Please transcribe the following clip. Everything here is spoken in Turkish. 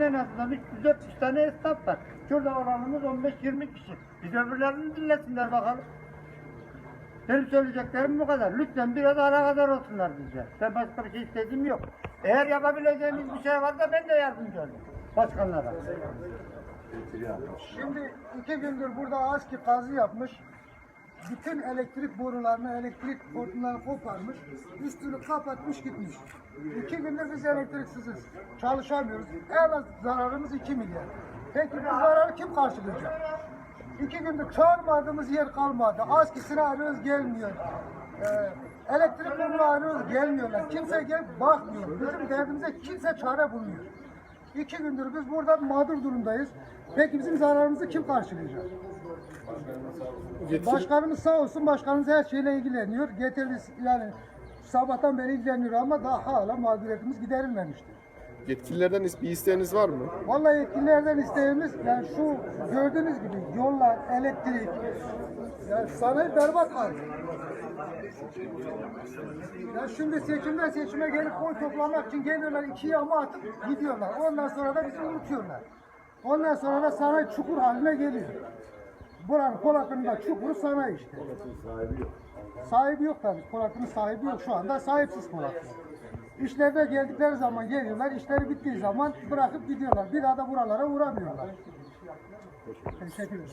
En azından 300-400 tane esnaf var. Şurada oranımız 15-20 kişi. Biz öbürlerini dinlesinler bakalım. Benim söyleyeceklerim bu kadar. Lütfen biraz ara kadar olsunlar bize. Ben başka bir şey istediğim yok. Eğer yapabileceğimiz bir şey varsa ben de yardımcı olayım. Başkanlara. Şimdi iki gündür burada ASKİ kazı yapmış. Bütün elektrik borularını, elektrik hortumlarını koparmış. Üstünü kapatmış gitmiş. İki gündür biz elektriksiziz. Çalışamıyoruz. En az zararımız 2 milyar. Peki bu zararı kim karşılayacak? İki gündür çağırmadığımız yer kalmadı. ASKİ'sini arıyoruz gelmiyor. Ee, elektrik kurulu arıyoruz gelmiyorlar. Kimse gelip bakmıyor. Bizim derdimize kimse çare bulmuyor. İki gündür biz burada mağdur durumdayız. Peki bizim zararımızı kim karşılayacak? Başkanımız sağ olsun başkanımız her şeyle ilgileniyor. Getirdi yani sabahtan beri ilgileniyor ama daha hala mağduriyetimiz giderilmemiştir. Yetkililerden is- bir isteğiniz var mı? Vallahi yetkililerden isteğimiz yani şu gördüğünüz gibi yollar, elektrik, yani sanayi berbat halde. Ya şimdi seçimden seçime gelip oy toplamak için geliyorlar iki yağma atıp gidiyorlar. Ondan sonra da bizi unutuyorlar. Ondan sonra da sanayi çukur haline geliyor. Buranın Polat'ın da çukuru sanayi işte. Sahibi yok tabii. Polat'ın sahibi yok şu anda. Sahipsiz Polat. İşlerine geldikleri zaman geliyorlar. işleri bittiği zaman bırakıp gidiyorlar. Bir daha da buralara uğramıyorlar. Teşekkür ederim.